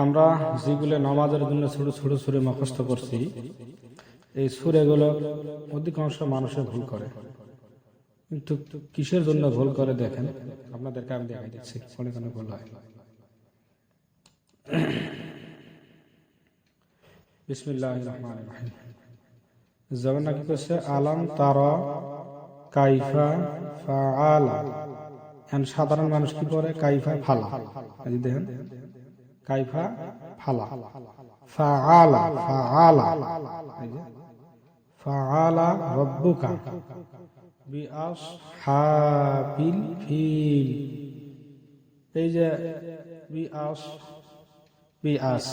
আমরা যেগুলো নামাজের জন্য ছোট ছোট সুরে মুখস্থ করছি, এই সুরেগুলো অধিকাংশ মানুষের ভুল করে। কিন্তু কিসের জন্য ভুল করে দেখেন? আপনাদেরকে আমি দেখাই দিচ্ছি, কোনে কোনে ভুল হয়। বিসমিল্লাহ রহমান নাকি করছে, আলাম তারা কাইফা ফাআলা। এখন সাধারণ মানুষ কি করে কাইফা ফালা। দেখেন কাইফা ফালা। ফাআলা ফাআলা। এই যে ফাআলা রব্বুকা বিআসহাবিল ফিল। এই যে বিআস বিআস।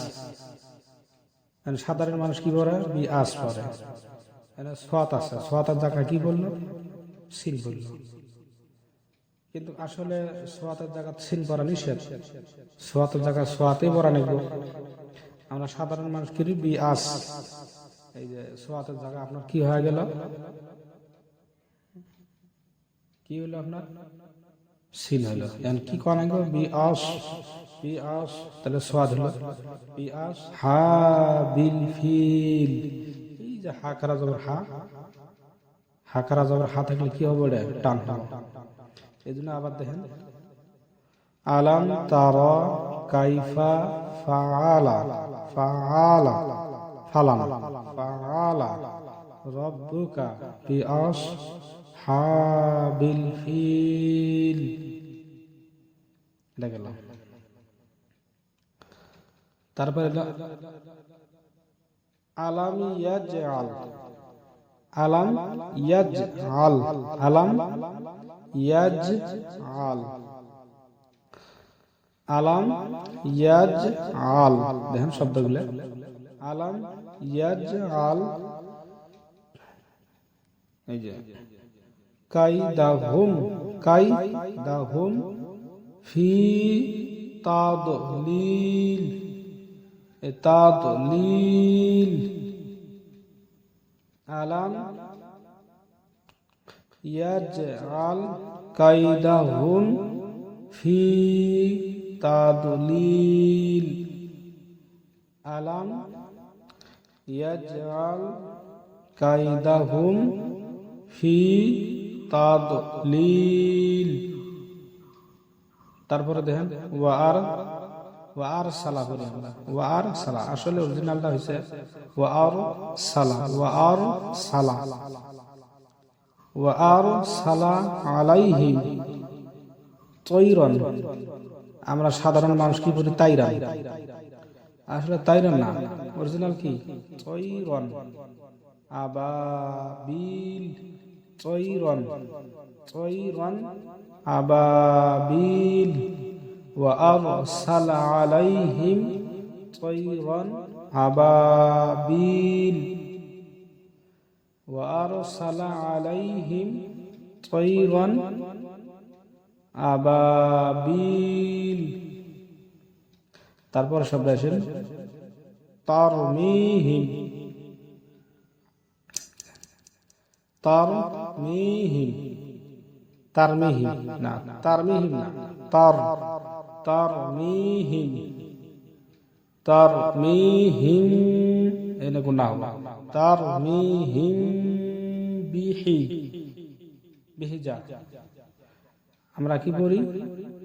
এখন সাধারণ মানুষ কি করে বিআস পড়ে। এখানে সোয়াত আছে। সোয়াতের জায়গা কি বলল? সিল বলল। কিন্তু আসলে সোয়াতের জায়গা সিল পড়া নিষেধ। সোয়াতের জায়গা সোয়াতে পড়া নিব আমরা সাধারণ মানুষ কি বি আস। এই যে সোয়াতের জায়গা আপনার কি হয়ে গেল? কি হলো আপনার? সিল হলো। কি করা গেল বি আস। বি আস। তাহলে সোয়াদ হলো। বি আস। হা বিল ফিল। এই যে হা করা যাবে হা? হা করা যাবে হা থাকলে কি হবে টান টান। এই জন্য আবার দেখেন, আলাম তারা কাইফা ফাআলা ফাআলা ফালাম ফাআলা, রব্বুকা বিআস হাবিল ফিল। এটা গেল তারপরে আলাম ইয়াজআল আলাম ইয়াজআল, আলাম ইয়াজআল আলাম ইয়াজআল দেখেন শব্দগুলো। আলাম ইয়াজআল এই যে। কাইদাহুম কাইদাহুম ফি তাদলিল। তাদলিল। আলাম ইয়াজআল কাইদাহুম ফি তাদলিল। আলাম, ইয়াজআল কাইদাহুম ফি তাদলিল। তারপরে দেখেন ওয়ার ওয়ার সালা করি আমরা। ওয়ার সালা, আসলে অরিজিনালটা সালা সালা। সালা আলাইহিম তৈরন আমরা সাধারণ মানুষ কি বলি তাইরান আসলে তাইরান না অরিজিনাল কি তৈরন আবাবিল তৈরন তৈরন আবাবিল وأرسل عليهم طيرا أبابيل وأرسل عليهم طيرا আবাবিল তারপর শব্দ আসেন তারমিহিম তারমিহিম তারমিহিম না তারমিহিম না তার তারমিহিম তারমিহিম এনে গুণা হলো তারমিহিম বিহি। বিহিজা। আমরা কি করি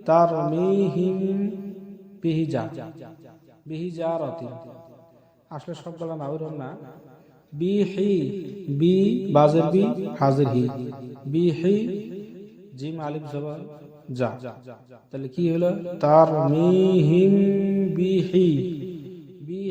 তার মিহিম বিহিজা। বিহিজা রতি আসলে সবগুলো না ওইরকম না। বিহি, বি, বাজের বি, হাজির হি। বিহি, জিম, আলিফ জবর যা তাহলে কি হলো? তার মিহিম বিহি।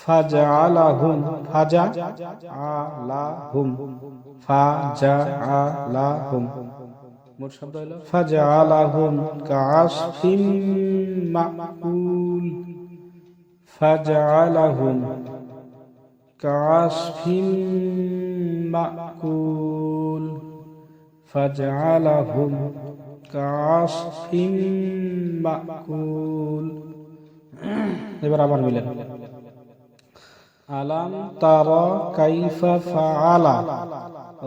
ফাজা ফাজা আলাহুম ফাজা আলাহুম মোট শব্দ মাকুল। ফাজা আলাহুম মাকুল। ফাজা আলাহুম মাকুল। এবার আবার মিলে। আলাম তারা কাইফা ফাআলা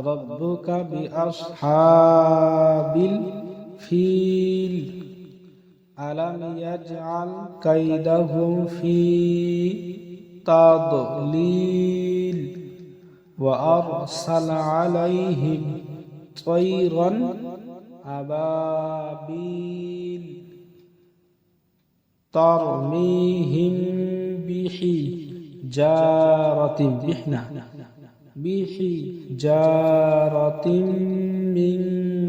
রব্বুকা বিআসহাবিল ফিল আলাম ইয়াজআল কাইদাহুম ফি তাদলিল وأرسل عليهم طيرا أبابيل ترميهم بحجارة بحنا بحجارة من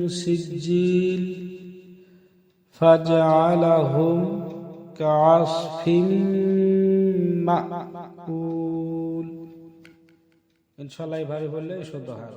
سجيل فجعلهم كعصف مأكول ইনশাল্লাহ এইভাবে বললে শুদ্ধ হয়